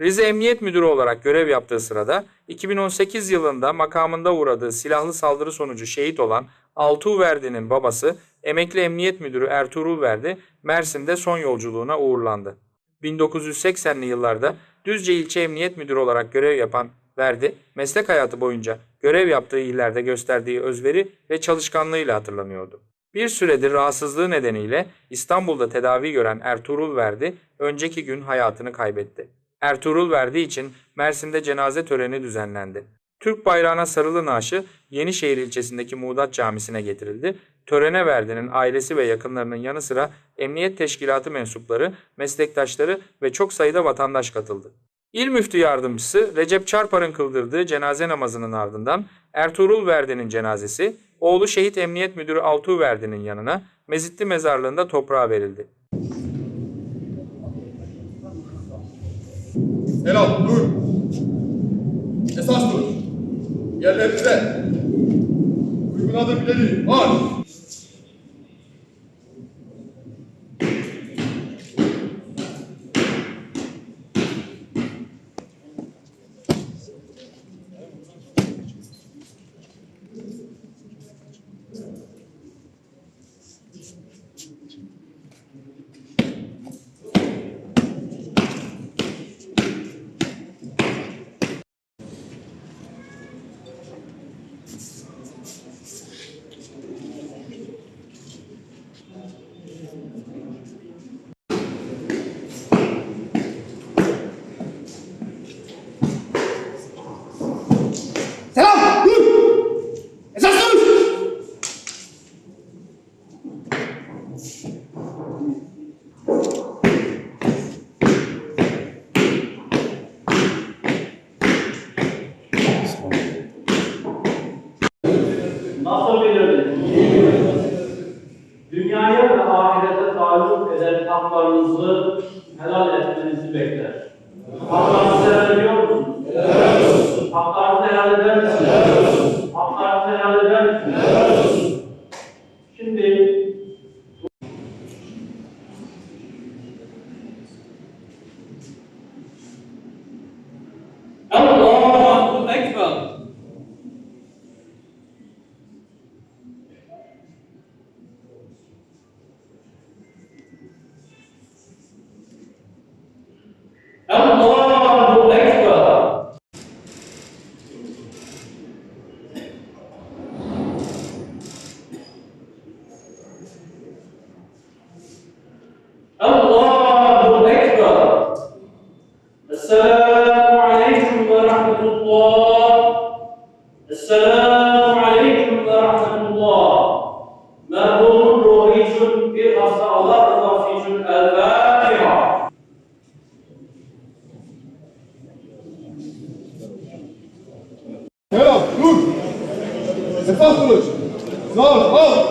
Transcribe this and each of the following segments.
Rize Emniyet Müdürü olarak görev yaptığı sırada 2018 yılında makamında uğradığı silahlı saldırı sonucu şehit olan Altuğ Verdi'nin babası emekli Emniyet Müdürü Ertuğrul Verdi Mersin'de son yolculuğuna uğurlandı. 1980'li yıllarda Düzce İlçe Emniyet Müdürü olarak görev yapan Verdi, meslek hayatı boyunca görev yaptığı illerde gösterdiği özveri ve çalışkanlığıyla hatırlanıyordu. Bir süredir rahatsızlığı nedeniyle İstanbul'da tedavi gören Ertuğrul Verdi önceki gün hayatını kaybetti. Ertuğrul Verdi için Mersin'de cenaze töreni düzenlendi. Türk bayrağına sarılı naaşı Yenişehir ilçesindeki Muğdat Camisi'ne getirildi. Törene Verdi'nin ailesi ve yakınlarının yanı sıra emniyet teşkilatı mensupları, meslektaşları ve çok sayıda vatandaş katıldı. İl Müftü Yardımcısı Recep Çarpar'ın kıldırdığı cenaze namazının ardından Ertuğrul Verdi'nin cenazesi, oğlu Şehit Emniyet Müdürü Altuğ Verdi'nin yanına Mezitli Mezarlığı'nda toprağa verildi. Selam, dur. Esas dur. Yerlerinize. Uygun adım ileri. Marş. Selam! Dur! Esas dur! Nasıl bilirdin? Dünyaya ve ahirete taalluk eden Esselamu Aleyküm ve Rahmetullah. Merhumun ruhu için bir hasta Allah rızası için El Fatiha. Selam, dur. Esas kılıç. Sağ al.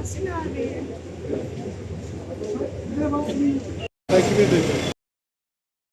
Tahsin abi. Edeceğim.